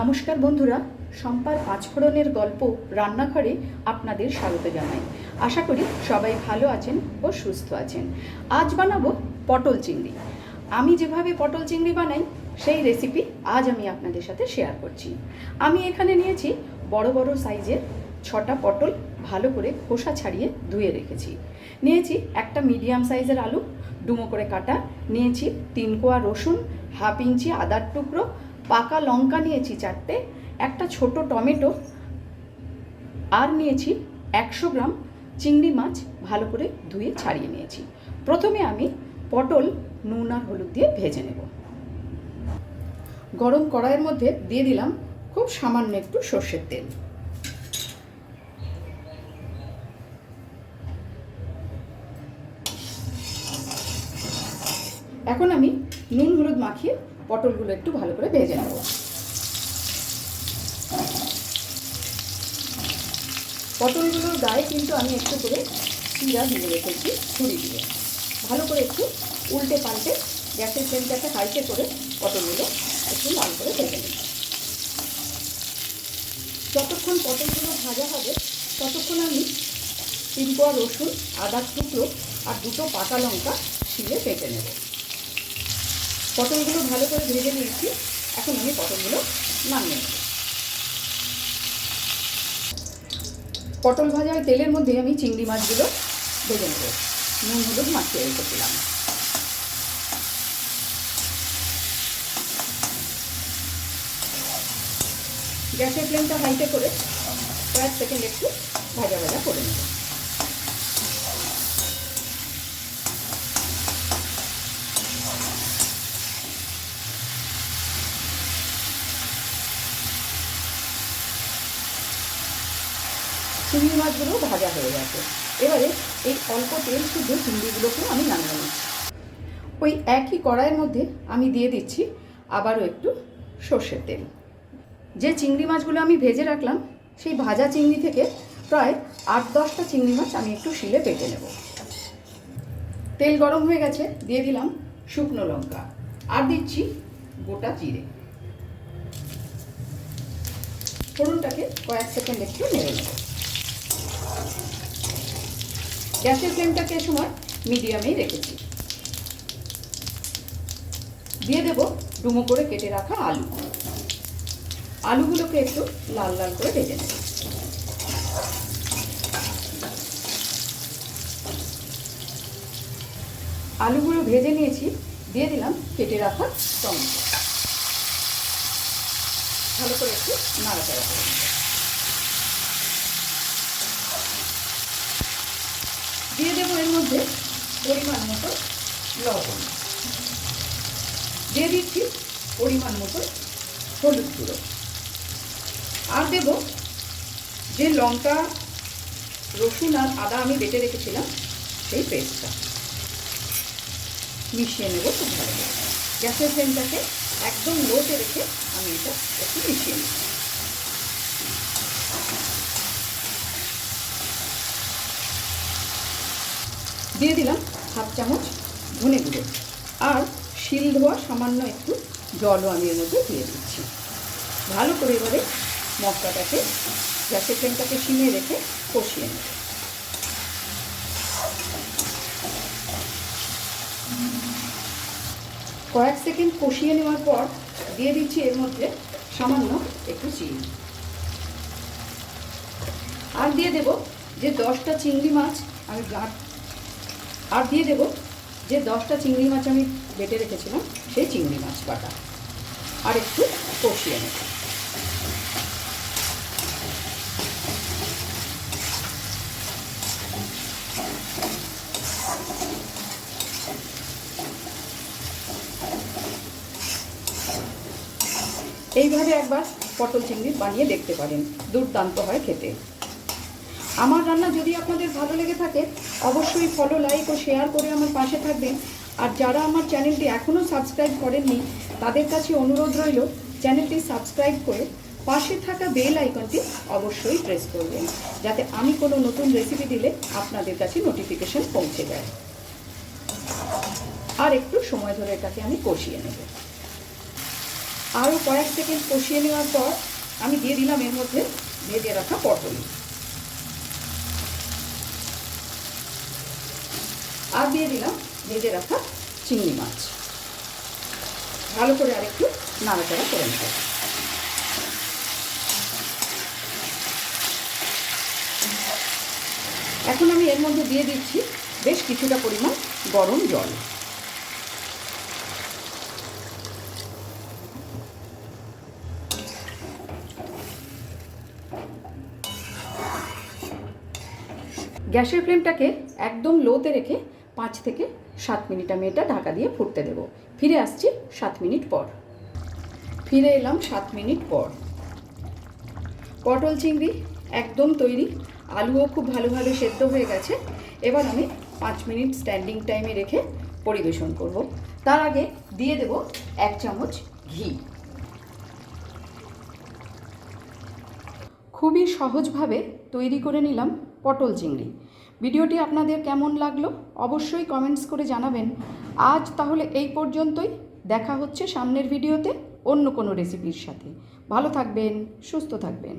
নমস্কার বন্ধুরা, সম্পার পাঁচফোড়নের গল্প রান্নাঘরে আপনাদের স্বাগত জানাই। আশা করি সবাই ভালো আছেন ও সুস্থ আছেন। আজ বানাবো পটল চিংড়ি। আমি যেভাবে পটল চিংড়ি বানাই, সেই রেসিপি আজ আমি আপনাদের সাথে শেয়ার করছি। আমি এখানে নিয়েছি বড় বড় সাইজের ছটা পটল ভালো করে খোসা ছাড়িয়ে ধুয়ে রেখেছি। নিয়েছি একটা মিডিয়াম সাইজের আলু, ডুমো করে কাটা। নিয়েছি তিন কোয়া রসুন হাফ ইঞ্চি আদার টুকরো পাকা লঙ্কা নিয়েছি চারটে, একটা ছোট টমেটো, আর নিয়েছি একশো গ্রাম চিংড়ি মাছ ভালো করে ধুয়ে ছাড়িয়ে নিয়েছি। প্রথমে আমি পটল, নুন আর হলুদ দিয়ে ভেজে নেব। গরম কড়াইয়ের মধ্যে দিয়ে দিলাম খুব সামান্য একটু সর্ষের তেল। এখন আমি নুন হলুদ মাখিয়ে পটলগুলো একটু ভালো করে ভেজে নেব। পটলগুলোর গায়ে কিন্তু আমি একটু করে চিরা দিয়ে রেখেছি, ছুরি দিয়ে। ভালো করে একটু উল্টে পাল্টে গ্যাসের ফ্লেমটাকে হাইতে করে পটলগুলো একটু লাল করে ভেজে নিই যতক্ষণ পটলগুলো ভাজা হবে, ততক্ষণ আমি তিন রসুন আদার টুকরো আর দুটো পাকা লঙ্কা শিলে পেটে নেব। পটলগুলো ভালো করে ভেজে নিয়েছি। এখন আমি পটলগুলো নামিয়ে নেব। পটল ভাজা তেলের মধ্যে আমি চিংড়ি মাছগুলো ভেজে নেব। নুন হলুদ মাখিয়ে রেখেছিলাম। গ্যাসের ফ্লেমটা হাইতে করে কয়েক সেকেন্ড একটু ভাজা ভাজা করে নেব। চিংড়ি মাছগুলো ভাজা হয়ে গেছে। এবারে এই অল্প তেল শুদ্ধ চিংড়িগুলোকেও আমি নামিয়ে নিচ্ছি। ওই একই কড়াইয়ের মধ্যে আমি দিয়ে দিচ্ছি আবারও একটু সর্ষের তেল। যে চিংড়ি মাছগুলো আমি ভেজে রাখলাম, সেই ভাজা চিংড়ি থেকে প্রায় আট দশটা চিংড়ি মাছ আমি একটু শিলে পেটে নেব। তেল গরম হয়ে গেছে, দিয়ে দিলাম শুকনো লঙ্কা। আর দিচ্ছি গোটা জিরে। ফোড়নটাকে কয়েক সেকেন্ড একটু নেড়ে নেব। গ্যাসের ফ্লেমটাকে সময় মিডিয়ামেই রেখেছি। দিয়ে দেব ডুমো করে কেটে রাখা আলু। আলুগুলোকে একটু লাল লাল করে ভেজে নেব। আলুগুলো ভেজে নিয়েছি, দিয়ে দিলাম কেটে রাখা টমেটো। ভালো করে একটু নাড়াচাড়া করে দিয়ে দেবো এর মধ্যে পরিমাণ মতো লবণ। দিয়ে দিচ্ছি পরিমাণ মতো হলুদ গুঁড়ো। আর দেব যে লঙ্কা, রসুন আর আদা আমি বেটে রেখেছিলাম, সেই পেস্টটা। মিশিয়ে নেব খুব ভালো গ্যাসের ফ্লেমটাকে একদম লোতে রেখে আমি এটা একটু মিশিয়ে নেব। দিয়ে দিলাম হাফ চামচ ধনে গুঁড়ো। আর শিল ধোয়া সামান্য একটু জলও আমি এর মধ্যে দিয়ে দিচ্ছি। ভালো করে এবারে মশলাটাকে গ্যাসের ফ্লেমটাকে সিমে রেখে কষিয়ে নেব। কয়েক সেকেন্ড কষিয়ে নেওয়ার পর দিয়ে দিচ্ছি এর মধ্যে সামান্য একটু চিনি। আর দিয়ে দেব যে দশটা চিংড়ি মাছ আমি গাঁট আর দিয়ে দেব যে দশটা চিংড়ি মাছ আমি বেটে রেখেছিলাম, সেই চিংড়ি মাছ বাটা। আর একটু কষিয়ে নেব। এইভাবে একবার পটল চিংড়ি বানিয়ে দেখতে পারেন। দুর্দান্ত হয় খেতে। আমার রান্না যদি আপনাদের ভালো লেগে থাকে, অবশ্যই ফলো লাইক ও শেয়ার করে আমার পাশে থাকবেন। আর যারা আমার চ্যানেলটি এখনও সাবস্ক্রাইব করেননি, তাদের কাছে অনুরোধ রইল চ্যানেলটি সাবস্ক্রাইব করে পাশে থাকা বেল আইকনটি অবশ্যই প্রেস করবেন, যাতে আমি কোনো নতুন রেসিপি দিলে আপনাদের কাছে নোটিফিকেশন পৌঁছে যায়। আর একটু সময় ধরে এটাকে আমি কষিয়ে নেব। আরও কয়েক সেকেন্ড কষিয়ে নেওয়ার পর আমি দিয়ে দিলাম এর মধ্যে ভেজে রাখা পটল। আর দিয়ে দিলাম ভেজে রাখা চিংড়ি মাছ। ভালো করে আরেকটু নাড়াচাড়া করে নিতে এখন আমি এর মধ্যে দিয়ে দিচ্ছি বেশ কিছুটা পরিমাণ গরম জল। গ্যাসের ফ্লেমটাকে একদম লোতে রেখে পাঁচ থেকে সাত মিনিট আমি এটা ঢাকা দিয়ে ফুটতে দেব। ফিরে আসছি সাত মিনিট পর। ফিরে এলাম সাত মিনিট পর। পটল চিংড়ি একদম তৈরি, আলুও খুব ভালোভাবে সেদ্ধ হয়ে গেছে। এবার আমি পাঁচ মিনিট স্ট্যান্ডিং টাইমে রেখে পরিবেশন করব। তার আগে দিয়ে দেব এক চামচ ঘি। খুবই সহজভাবে তৈরি করে নিলাম পটল চিংড়ি। ভিডিওটি আপনাদের কেমন লাগল অবশ্যই কমেন্টস করে জানাবেন। আজ তাহলে এই পর্যন্তই। দেখা হচ্ছে সামনের ভিডিওতে অন্য কোনো রেসিপির সাথে। ভালো থাকবেন, সুস্থ থাকবেন।